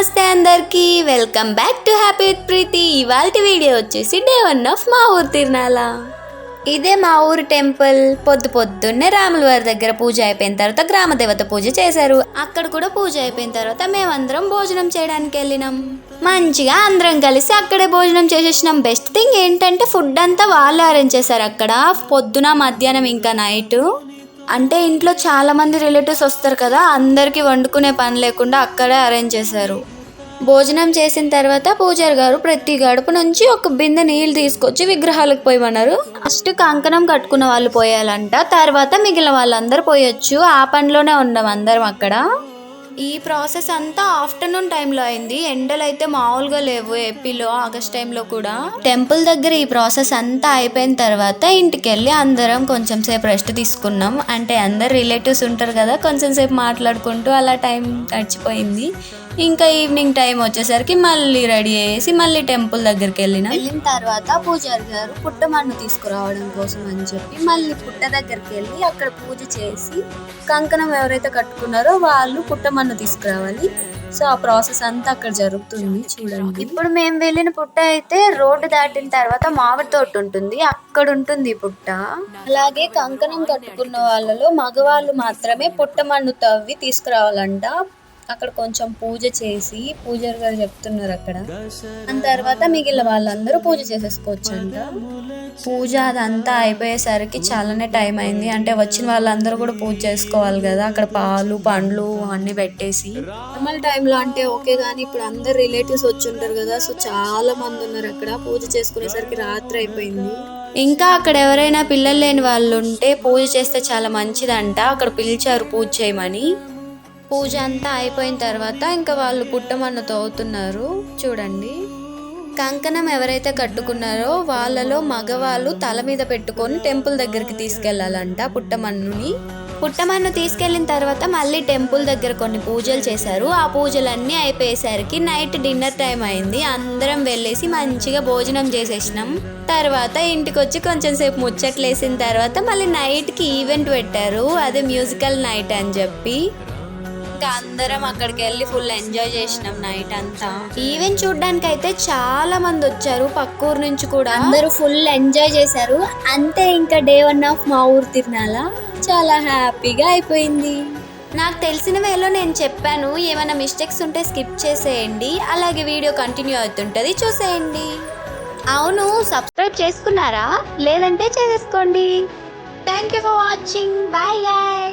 నమస్తే అందరికి. Welcome back to happy with Preethi ఇవాళ వీడియో వచ్చేసి డే వన్ ఆఫ్ మా ఊరు తిరునాల ఇదే మా ఊరు టెంపుల్. పొద్దు పొద్దున్నే రాముల వారి దగ్గర పూజ అయిపోయిన తర్వాత గ్రామ దేవత పూజ చేశారు. అక్కడ కూడా పూజ అయిపోయిన తర్వాత మేమందరం భోజనం చేయడానికి వెళ్ళినాం. మంచిగా అందరం కలిసి అక్కడే భోజనం చేసేసినాం. బెస్ట్ థింగ్ ఏంటంటే ఫుడ్ అంతా వాళ్ళే అరేంజ్ చేశారు. అక్కడ పొద్దున మధ్యాహ్నం ఇంకా నైట్ అంటే ఇంట్లో చాలా మంది రిలేటివ్స్ వస్తారు కదా అందరికీ వండుకునే పని లేకుండా అక్కడే అరేంజ్ చేశారు. భోజనం చేసిన తర్వాత పూజారి గారు ప్రతి గడప నుంచి ఒక బిందె నీళ్ళు తీసుకొచ్చి విగ్రహాలకు పోయమన్నారు. ఫస్ట్ కంకణం కట్టుకున్న వాళ్ళు పోయాలంట తర్వాత మిగిలిన వాళ్ళందరూ పోయొచ్చు. ఆ పనిలోనే ఉన్నాం అందరం అక్కడ. ఈ ప్రాసెస్ అంతా ఆఫ్టర్నూన్ టైంలో అయింది. ఎండలు అయితే మామూలుగా లేవు ఏపీలో ఆగస్ట్ టైంలో కూడా. టెంపుల్ దగ్గర ఈ ప్రాసెస్ అంతా అయిపోయిన తర్వాత ఇంటికి వెళ్ళి అందరం కొంచెం సేపు రెస్ట్ తీసుకున్నాం. అంటే అందరు రిలేటివ్స్ ఉంటారు కదా కొంచెం సేపు మాట్లాడుకుంటూ అలా టైం గడిచిపోయింది. ఇంకా ఈవినింగ్ టైం వచ్చేసరికి మళ్ళీ రెడీ చేసి మళ్ళీ టెంపుల్ దగ్గరికి వెళ్ళిన. వెళ్ళిన తర్వాత పూజారి గారు పుట్టమన్ను తీసుకురావడం కోసం అని చెప్పి మళ్ళీ పుట్ట దగ్గరికి వెళ్ళి అక్కడ పూజ చేసి కంకణం ఎవరైతే కట్టుకున్నారో వాళ్ళు పుట్టమన్ను తీసుకురావాలి. సో ఆ ప్రాసెస్ అంతా అక్కడ జరుగుతుంది చూడండి. ఇప్పుడు మేము వెళ్ళిన పుట్ట అయితే రోడ్డు దాటిన తర్వాత మామిడి తోట ఉంటుంది. అక్కడ ఉంటుంది పుట్ట. అలాగే కంకణం కట్టుకున్న వాళ్ళలో మగవాళ్ళు మాత్రమే పుట్టమన్ను తవ్వి తీసుకురావాలంట. అక్కడ కొంచెం పూజ చేసి పూజారి గారు చెప్తున్నారు అక్కడ. దాని తర్వాత మిగిలిన వాళ్ళందరూ పూజ చేసేసుకోవచ్చు అంట పూజ అదంతా అయిపోయేసరికి చాలానే టైం అయింది. అంటే వచ్చిన వాళ్ళందరూ కూడా పూజ చేసుకోవాలి కదా. అక్కడ పాలు పండ్లు అన్ని పెట్టేసి. నార్మల్ టైంలో అంటే ఓకే కానీ ఇప్పుడు అందరు రిలేటివ్స్ వచ్చి ఉంటారు కదా. సో చాలా మంది ఉన్నారు అక్కడ. పూజ చేసుకునేసరికి రాత్రి అయిపోయింది. ఇంకా అక్కడ ఎవరైనా పిల్లలు లేని వాళ్ళు ఉంటే పూజ చేస్తే చాలా మంచిదంట. అక్కడ పిలిచారు పూజ చేయమని. పూజ అంతా అయిపోయిన తర్వాత ఇంకా వాళ్ళు పుట్టమన్న తవ్వుతున్నారు. చూడండి. కంకణం ఎవరైతే కట్టుకున్నారో వాళ్ళలో మగవాళ్ళు తల మీద పెట్టుకొని టెంపుల్ దగ్గరికి తీసుకెళ్ళాలంట పుట్టమన్నుని. పుట్టమన్ను తీసుకెళ్ళిన తర్వాత మళ్ళీ టెంపుల్ దగ్గర కొన్ని పూజలు చేశారు. ఆ పూజలన్నీ అయిపోయేసరికి నైట్ డిన్నర్ టైం అయింది. అందరం వెళ్ళేసి మంచిగా భోజనం చేసేసినాం. తర్వాత ఇంటికి వచ్చి కొంచెం సేపు ముచ్చట్లేసిన తర్వాత మళ్ళీ నైట్కి ఈవెంట్ పెట్టారు. అదే మ్యూజికల్ నైట్ అని చెప్పి. ఇంకా అందరం అక్కడికి వెళ్ళి ఫుల్ ఎంజాయ్ చేసినాం నైట్ అంతా. ఈవెంట్ చూడడానికి అయితే చాలా మంది వచ్చారు పక్కూరు నుంచి కూడా. అందరూ ఫుల్ ఎంజాయ్ చేశారు. అంతే ఇంకా డే వన్ ఆఫ్ మా ఊరు తిరునాల చాలా హ్యాపీగా అయిపోయింది. నాకు తెలిసిన వేలో నేను చెప్పాను ఏమైనా మిస్టేక్స్ ఉంటే స్కిప్ చేసేయండి అలాగే వీడియో కంటిన్యూ అవుతుంటుంది చూసేయండి. అవును సబ్స్క్రైబ్ చేసుకున్నారా? లేదంటే చేసేసుకోండి. Thank you for watching bye guy